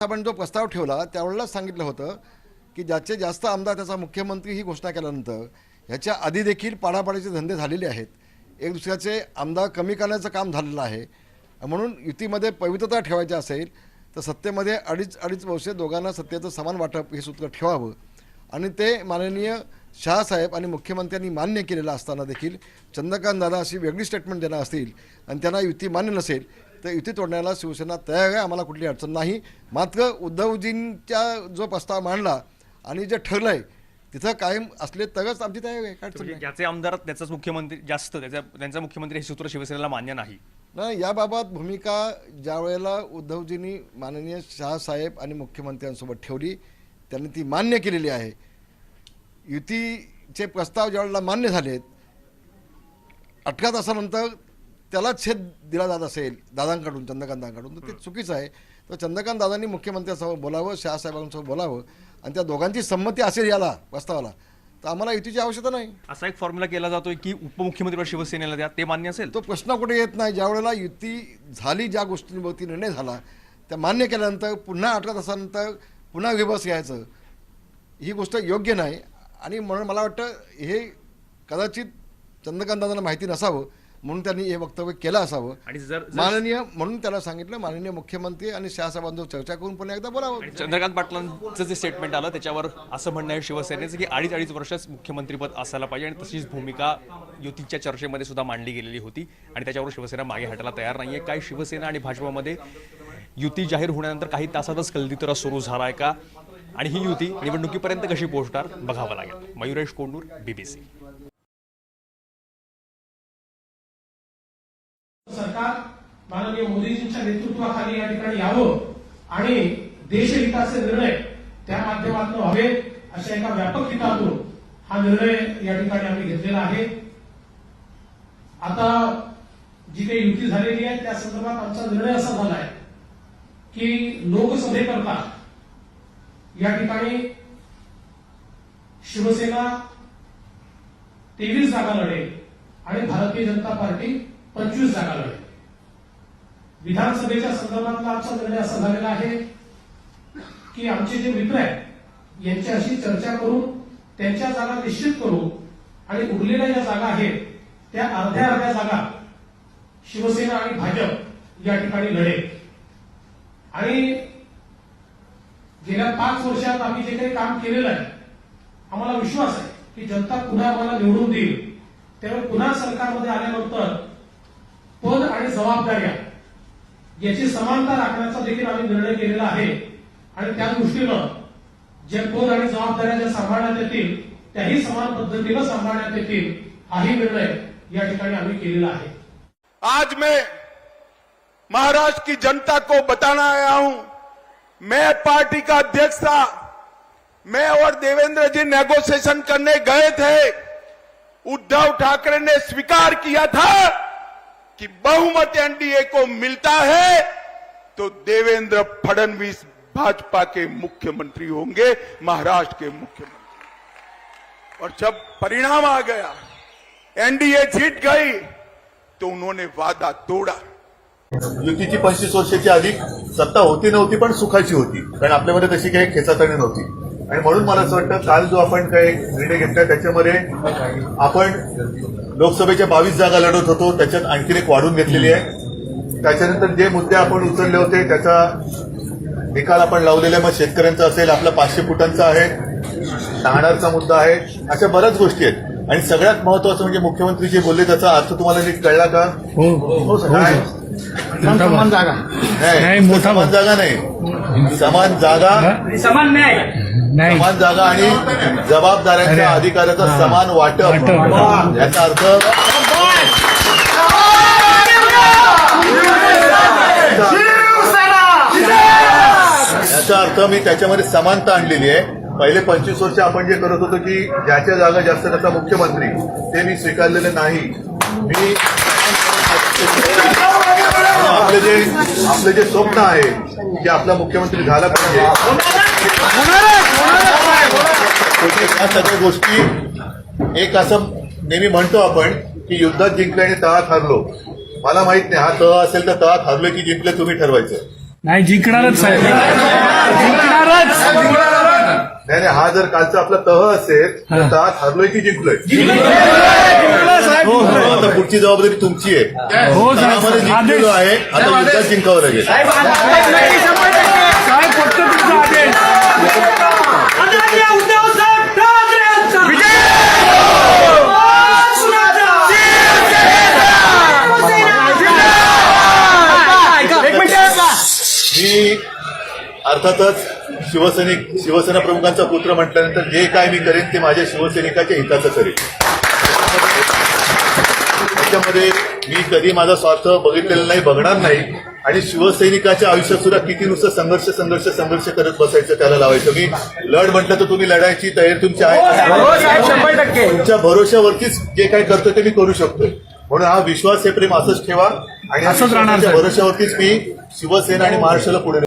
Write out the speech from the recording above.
आपण जो प्रस्ताव ठेवला त्यावेळेलाच सांगितलं होतं की ज्याचे जास्त आमदार त्याचा मुख्यमंत्री ही घोषणा केल्यानंतर ह्याच्या आधी देखील पाडापाडीचे धंदे झालेले आहेत. एक दुसऱ्याचे आमदार कमी करण्याचं काम झालेलं आहे. म्हणून युतीमध्ये पवित्रता ठेवायची असेल तर सत्तेमध्ये अडीच अडीच वर्षे दोघांना सत्तेचं समान वाटप हे सूत्र ठेवावं. आणि ते माननीय शहासाहेब आणि मुख्यमंत्र्यांनी मान्य केलेलं असताना देखील चंद्रकांत दादा अशी वेगळी स्टेटमेंट देणार असतील आणि त्यांना युती मान्य नसेल तर युती तोडण्याला शिवसेना तयार आहे आम्हाला कुठली अडचण नाही. मात्र उद्धवजींच्या जो प्रस्ताव मांडला आणि जे ठरलं आहे तिथं कायम असले तरच आमची तयारी आहे काय ज्याचे आमदार त्याचाच मुख्यमंत्री जास्त त्याचा त्यांचा मुख्यमंत्री हे सूत्र शिवसेनेला मान्य नाही. नाही याबाबत भूमिका ज्या वेळेला उद्धवजींनी माननीय शहासाहेब आणि मुख्यमंत्र्यांसोबत ठेवली त्यांनी ती मान्य केलेली आहे. युतीचे प्रस्ताव ज्या वेळेला मान्य झालेत अठरा तासानंतर त्याला छेद दिला जात असेल दादांकडून चंद्रकांतांकडून. तर ते चुकीचं आहे. तर चंद्रकांत दादांनी मुख्यमंत्र्यांसोबत बोलावं शहासाहेबांसोबत बोलावं आणि त्या दोघांची संमती असेल याला प्रस्तावाला. तर आम्हाला युतीची आवश्यकता नाही. असा एक फॉर्म्युला केला जातोय की उपमुख्यमंत्री शिवसेनेला द्या ते मान्य असेल? तो प्रश्न कुठे येत नाही. ज्या वेळेला युती झाली ज्या गोष्टींवरती निर्णय झाला त्या मान्य केल्यानंतर पुन्हा अठरा तासानंतर पुन्हा विबस यायचं ही गोष्ट योग्य नाही. आणि म्हणून मला वाटतं हे कदाचित चंद्रकांतांना माहिती नसावं म्हणून त्यांनी हे वक्तव्य केलं असावं. आणि जर माननीय म्हणून त्याला सांगितलं माननीय मुख्यमंत्री आणि शहासाहेबांजो चर्चा करून पुन्हा एकदा बोलावं. चंद्रकांत पाटलांचं जे स्टेटमेंट आलं त्याच्यावर असं म्हणणं आहे शिवसेनेचं की अडीच अडीच वर्षच मुख्यमंत्रीपद असायला पाहिजे आणि तशीच भूमिका युतीच्या चर्चेमध्ये सुद्धा मांडली गेलेली होती. आणि त्याच्यावर शिवसेना मागे हटायला तयार नाहीये. काय शिवसेना आणि भाजपामध्ये युती जाहीर होण्यानंतर काही तासातच कलदीतरा सुरू झाला आहे का? आणि ही युती निवडणुकीपर्यंत कशी पोहोचणार? बघावं लागेल. मयुरेश कोंडूर बीबीसी सरकार माननीय मोदीजींच्या नेतृत्वाखाली या ठिकाणी यावं आणि देशहिताचे निर्णय त्या माध्यमातून हवेत अशा एका व्यापक हितातून हा निर्णय या ठिकाणी आम्ही घेतलेला आहे. आता जी काही युती झालेली आहे त्या संदर्भात आमचा निर्णय असा झाला आहे की लोकसभेकरता या ठिकाणी शिवसेना तेवीस जागा लढेल आणि भारतीय जनता पार्टी पंचवीस जागा लढेल विधानसभेच्या संदर्भातला आमचा निर्णय असा झालेला आहे की आमचे जे मित्र आहेत यांच्याशी चर्चा करून त्यांच्या जागा निश्चित करू आणि उरलेल्या ज्या जागा आहेत त्या अर्ध्या अर्ध्या जागा शिवसेना आणि भाजप या ठिकाणी लढेल. आणि गेल्या पाच वर्षात आम्ही जे काही काम केलेलं आहे आम्हाला विश्वास आहे की जनता पुन्हा आम्हाला निवडून देईल. त्यामुळे पुन्हा सरकारमध्ये आल्यानंतर पद आणि जबाबदाऱ्या याची समानता राखण्याचा देखील आम्ही निर्णय केलेला आहे. आणि त्या दृष्टीनं जे पद आणि जबाबदाऱ्या ज्या सांभाळण्यात येतील, त्याही समान पद्धतीनं सांभाळण्यात येतील, हाही निर्णय या ठिकाणी आम्ही केलेला आहे. आज मैं महाराष्ट्र की जनता को बताना आया हूँ। मैं पार्टी का अध्यक्ष था। मैं और देवेंद्र जी नेगोशिएशन करने गए थे। उद्धव ठाकरे ने स्वीकार किया था। कि बहुमत एनडीए को मिलता है तो देवेंद्र फडणवीस भाजपा के मुख्यमंत्री होंगे, महाराष्ट्र के मुख्यमंत्री। और जब परिणाम आ गया, एनडीए जीत गई तो उन्होंने वादा तोड़ा। युति युतीची पंचवीस वर्षाची अधिक सत्ता होती नव्हती, पण सुखाची होती. कारण आपल्यामध्ये तशी काही खेचातणी नव्हती. आणि म्हणून मला असं वाटतं काल जो आपण काही निर्णय घेतला त्याच्यामध्ये आपण लोकसभेच्या बावीस जागा लढत होतो त्याच्यात आणखीन एक वाढून घेतलेली आहे. त्याच्यानंतर जे मुद्दे आपण उचलले होते त्याचा निकाल आपण लावलेला आहे. मग शेतकऱ्यांचा असेल आपला पाचशे फुटांचा आहे नाणारचा मुद्दा आहे अशा बऱ्याच गोष्टी आहेत. आणि सगळ्यात महत्वाचं म्हणजे मुख्यमंत्री जे बोलले त्याचा अर्थ तुम्हाला नीट कळला का? हो. काय? समान जागा. नाही समान जागा नाही. समान जागा समान न्याय. नाही समान जागा आणि जबाबदाऱ्यांच्या. अधिकाराचं हा. समान वाटप वाटप. याचा अर्थ याचा अर्थ मी त्याच्यामध्ये समानता आणलेली आहे पहिले पंचवीस वर्ष आपण जे करत होतो की ज्याच्या जागा जास्त त्याचा मुख्यमंत्री ते मी स्वीकारलेलं नाही मी आपले जे आपले जे स्वप्न आहे की आपला मुख्यमंत्री झाला पाहिजे या सगळ्या गोष्टी एक असं नेहमी म्हणतो आपण की युद्धात जिंकले आणि तळात हरलो. मला माहीत नाही हा तळ असेल तर तळात हरलो की जिंकले तुम्ही ठरवायचं. नाही जिंकणारच साहेब जिंकणारच. नाही नाही हा जर कालचा आपला तह असेल तर तहात हरलोय की जिंकलोय? हो, आता पुढची जबाबदारी तुमची आहे. हो, जिंकलेलो आहे आता युद्धात जिंकावं लागेल. मी अर्थातच शिवसैनिक शिवसेना प्रमुखांचा पुत्र म्हटल्यानंतर जे काय मी करेन ते माझ्या शिवसैनिकाच्या हिताचं करेन. त्याच्यामध्ये मी कधी माझा स्वार्थ बघितलेला नाही बघणार नाही. आणि शिवसैनिकाच्या आयुष्यात सुद्धा किती नुसतं संघर्ष संघर्ष संघर्ष करत बसायचं त्याला लावायचं. मी लढ म्हटलं तर तुम्ही लढायची तयारी तुमची आहे. तुमच्या भरोश्यावरतीच जे काय करतोय ते मी करू शकतोय. म्हणून हा विश्वास हे प्रेम असंच ठेवा आणि असंच राहणार. भरोश्यावरतीच मी शिवसेना आणि महाराष्ट्राला पुढे